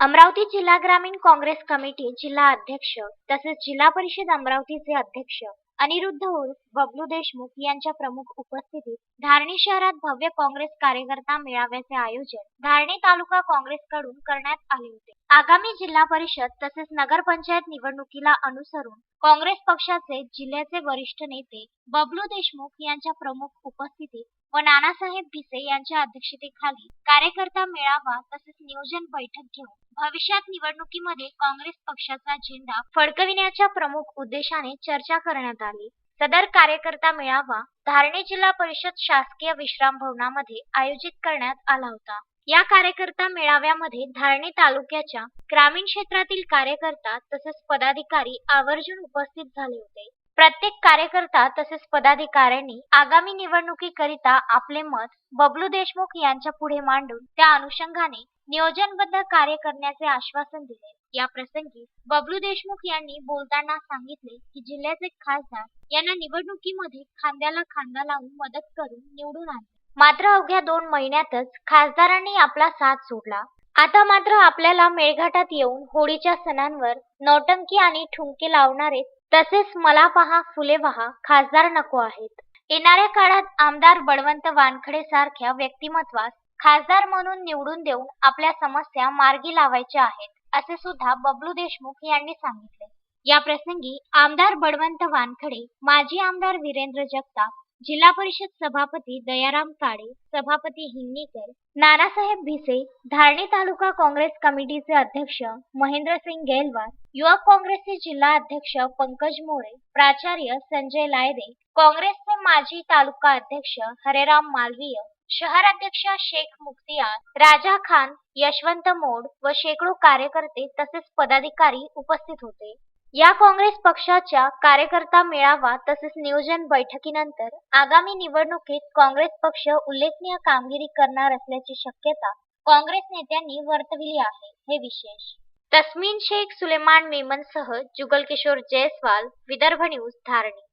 अमरावती जिल्हा ग्रामीण काँग्रेस कमिटी जिल्हा अध्यक्ष तसेच जिल्हा परिषद अमरावतीचे अध्यक्ष अनिरुद्ध उर्फ बबलू देशमुख यांच्या प्रमुख उपस्थितीत धारणी शहरात भव्य काँग्रेस कार्यकर्ता मेळाव्याचे आयोजन धारणी तालुका काँग्रेसकडून करण्यात आले होते. आगामी जिल्हा परिषद तसेच नगरपंचायत निवडणुकीला अनुसरून काँग्रेस पक्षाचे जिल्ह्याचे वरिष्ठ नेते बबलू देशमुख यांच्या प्रमुख उपस्थितीत व नानासाहेब भिसे यांच्या अध्यक्षतेखाली कार्यकर्ता मेळावा तसेच नियोजन बैठक घेऊन भविष्यात निवडणुकीमध्ये काँग्रेस पक्षाचा झेंडा फडकविण्याच्या प्रमुख उद्देशाने चर्चा करण्यात आली. सदर कार्यकर्ता मेळावा धारणी जिल्हा परिषद शासकीय विश्राम भवनामध्ये आयोजित करण्यात आला होता. या कार्यकर्ता मेळाव्यामध्ये धारणी तालुक्याच्या ग्रामीण क्षेत्रातील कार्यकर्ता तसेच पदाधिकारी आवर्जून उपस्थित झाले होते. प्रत्येक कार्यकर्ता तसेच पदाधिकाऱ्यांनी आगामी निवडणुकीकरिता आपले मत बबलू देशमुख यांच्या पुढे मांडून त्या अनुषंगाने नियोजनबद्ध कार्य करण्याचे आश्वासन दिले. या प्रसंगी बबलू देशमुख यांनी बोलताना सांगितले की जिल्ह्याचे खासदार यांना निवडणुकीमध्ये खांद्याला खांदा लावून मदत करून निवडून आणले. मात्र अवघ्या दोन महिन्यातच खासदारांनी आपला साथ सोडला. आता मात्र आपल्याला मेळघाटात येऊन होळीच्या सणांवर नौटंकी आणि ठुमके लावणारे तसेच मला पहा फुले पहा खासदार नको आहेत. येणाऱ्या काळात आमदार बळवंत वानखडे सारख्या व्यक्तिमत्वास खासदार म्हणून निवडून देऊन आपल्या समस्या मार्गी लावायच्या आहेत असे सुद्धा बबलू देशमुख यांनी सांगितले. या प्रसंगी आमदार बळवंत वानखडे माजी आमदार वीरेंद्र जगताप जिल्हा परिषद सभापती दयाराम काळे सभापती हिंगणीकर नानासाहेब भिसे धारणी तालुका काँग्रेस कमिटीचे अध्यक्ष महेंद्रसिंग गेलवार युवक काँग्रेसचे जिल्हा अध्यक्ष पंकज मोरे प्राचार्य संजय लायरे काँग्रेसचे माजी तालुका अध्यक्ष हरेराम मालवीय शहर अध्यक्ष शेख मुक्तियार राजा खान यशवंत मोड व शेकडो कार्यकर्ते तसेच पदाधिकारी उपस्थित होते. या काँग्रेस पक्षाच्या कार्यकर्ता मेळावा तसेच नियोजन बैठकीनंतर आगामी निवडणुकीत काँग्रेस पक्ष उल्लेखनीय कामगिरी करणार असल्याची शक्यता काँग्रेस नेत्यांनी वर्तविली आहे. हे विशेष. तस्मीन शेख सुलेमान मेमनसह जुगल किशोर जयस्वाल विदर्भ न्यूज धारणी.